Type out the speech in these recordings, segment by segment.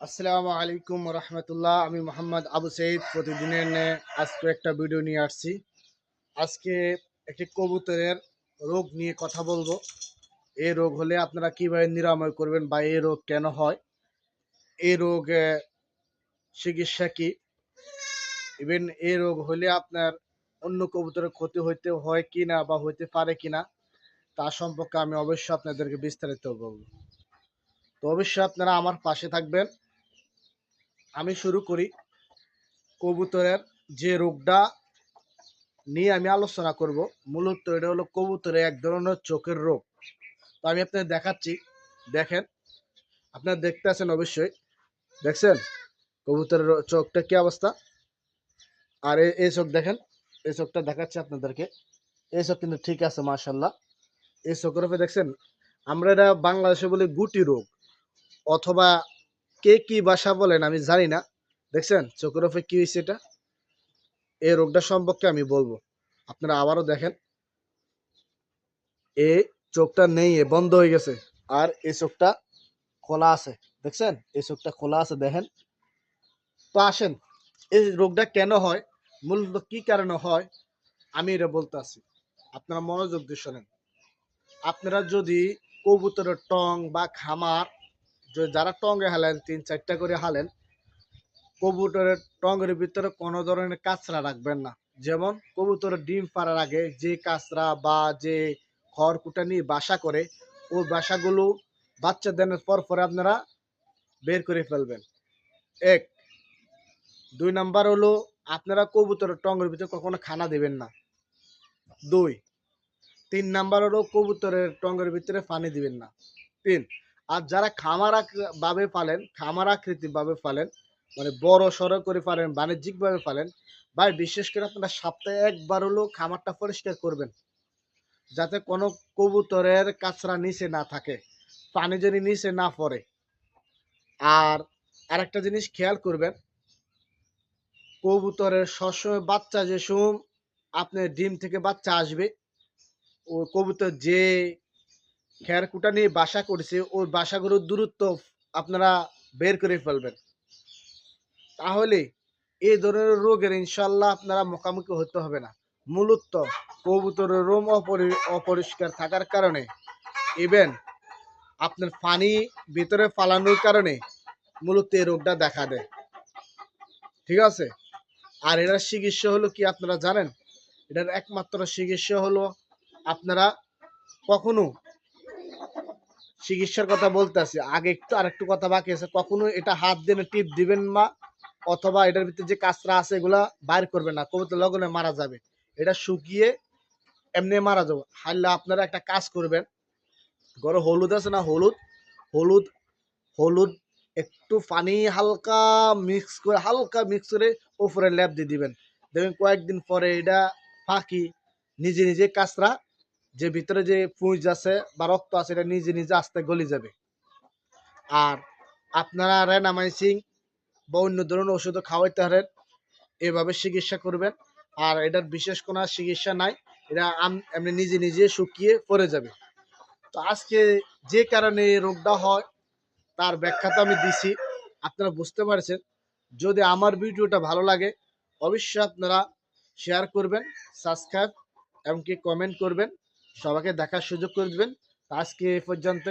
আসসালামু আলাইকুম রহমতুল্লাহ। আমি মোহাম্মদ আবু সঈদ প্রতিদিনের ন্যায় আজকে একটা ভিডিও নিয়ে আসছি। আজকে একটি কবুতরের রোগ নিয়ে কথা বলব। এই রোগ হলে আপনারা কীভাবে নিরাময় করবেন বা এই রোগ কেন হয়? এই রোগ চিকিৎসা কি? ইভেন এই রোগ হলে আপনার অন্য কবুতরের ক্ষতি হইতে হয় কি না বা হইতে পারে কি না তা সম্পর্কে আমি অবশ্যই আপনাদেরকে বিস্তারিত বলব। তো অবশ্যই আপনারা আমার পাশে থাকবেন। আমি শুরু করি। কবুতরের যে রোগটা নিয়ে আমি আলোচনা করব, মূলত এটা হলো কবুতরের এক ধরনের চোখের রোগ। তো আমি আপনাদের দেখাচ্ছি, দেখেন, আপনারা দেখতে আছেন অবশ্যই, দেখছেন? কবুতরের চোখটা কি অবস্থা? আর এই চোখ দেখেন এই চোখটা দেখাচ্ছি আপনাদেরকে। এই চোখ কিন্তু ঠিক আছে মাশাল্লাহ এই চোখের উপরে দেখছেন, আমরা এটা বাংলাদেশে বলি গুটি রোগ, অথবা কে কি ভাষা বলেন আমি জানি না। দেখছেন, চোখের উপরে কি হয়েছে এটা? এই রোগটা সম্পর্কে আমি বলব। আপনারা আবারও দেখেন। এ চোখটা নেই, এ বন্ধ হয়ে গেছে। আর এই চোখটা খোলা আছে। দেখছেন এই চোখটা খোলা আছে, দেখেন। তো আসেন, এই রোগটা কেন হয়? মূলত কি কারণে হয়? আমি এটা বলতে আছি। আপনারা মনোযোগ দিয়ে শোনেন। আপনারা যদি কবুতরের টং বা খামার যারা টঙ্গে হালেন, তিন চারটা করে হালেন, কবুতরের টঙ্গের ভিতরে কোনো ধরনের কাঁচরা রাখবেন না। যেমন কবুতরের ডিম পাড়ার আগে যে কাঁচরা বা যে খড়কুটা নিয়ে বাসা করে, ওই বাসাগুলো বাচ্চা দেনের পর পরে আপনারা বের করে ফেলবেন। এক। দুই নাম্বার হলো, আপনারা কবুতরের টঙ্গের ভিতরে কখনো খানা দেবেন না। দুই। তিন নাম্বার হলো, কবুতরের টঙ্গের ভিতরে পানি দিবেন না। তিন। আর যারা খামার ভাবে পালেন, খামার আকৃতি ভাবে পালেন মানে বড় সড়ো করে পারেন বাণিজ্যিক ভাবে পালেন, ভাই বিশেষ করে আপনারা সপ্তাহে একবার হলো খামারটা পরিষ্কার করবেন। যাতে কোনো কবুতরের কাছরা নিচে না থাকে, পানি যদি নিচে না পড়ে। আর আরেকটা জিনিস খেয়াল করবেন, কবুতরের সবসময় বাচ্চা যে সময় আপনার ডিম থেকে বাচ্চা আসবে, ও কবুতর যে খেরকুটা নিয়ে বাসা করেছে, ওই বাসাগুলোর দূরত্ব আপনারা বের করে ফেলবেন। তাহলে এই ধরনের রোগের ইনশাল্লাহ আপনারা মুখোমুখি হতে হবে না। মূলত কবুতরের রোম অপরি- অপরিষ্কার থাকার কারণে ইভেন আপনার পানি ভিতরে ফালানোর কারণে মূলত এই রোগটা দেখা দেয়। ঠিক আছে? আর এটার চিকিৎসা হলো কি আপনারা জানেন? এটার একমাত্র চিকিৎসা হলো আপনারা কখনো চিকিৎসার কথা বলতেছি, আগে একটু আরেকটু কথা বাকি আছে, কখনো এটা হাত দিয়ে টিপ দিবেন না, অথবা এটার ভিতরে যে কাঁচরা আছে এগুলা বাইর করবেন না, কবুতর লগনে মারা যাবে, এটা শুকিয়ে এমনি মারা যাবে। হারলে আপনারা একটা কাজ করবেন, ঘরে হলুদ আছে না হলুদ হলুদ হলুদ একটু পানি হালকা মিক্স করে, হালকা মিক্স করে উপরে ল্যাপ দিয়ে দিবেন। দেখবেন কয়েকদিন পরে এটা ফাঁকি, নিজে নিজে কাঁচরা যে ভিতরে যে পুঁজ আছে বা রক্ত আছে, এটা নিজে নিজে আস্তে গলি যাবে। আর আপনারা রেনামাইসিং বা অন্য ধরনের ওষুধও খাওয়াইতে পারেন, এভাবে চিকিৎসা করবেন। আর এটার বিশেষ কোনো চিকিৎসা নাই, এটা এমনি নিজে নিজে শুকিয়ে পড়ে যাবে। তো আজকে যে কারণে রোগটা হয়, তার ব্যাখ্যা তো আমি দিছি। আপনারা বুঝতে পারছেন। যদি আমার ভিডিওটা ভালো লাগে, অবশ্যই আপনারা শেয়ার করবেন সাবস্ক্রাইব এমনকি কমেন্ট করবেন। সবাইকে দেখার সুযোগ করে দেবেন। আজকে এ পর্যন্ত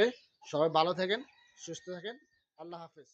সবাই ভালো থাকেন, সুস্থ থাকেন। আল্লাহ হাফেজ।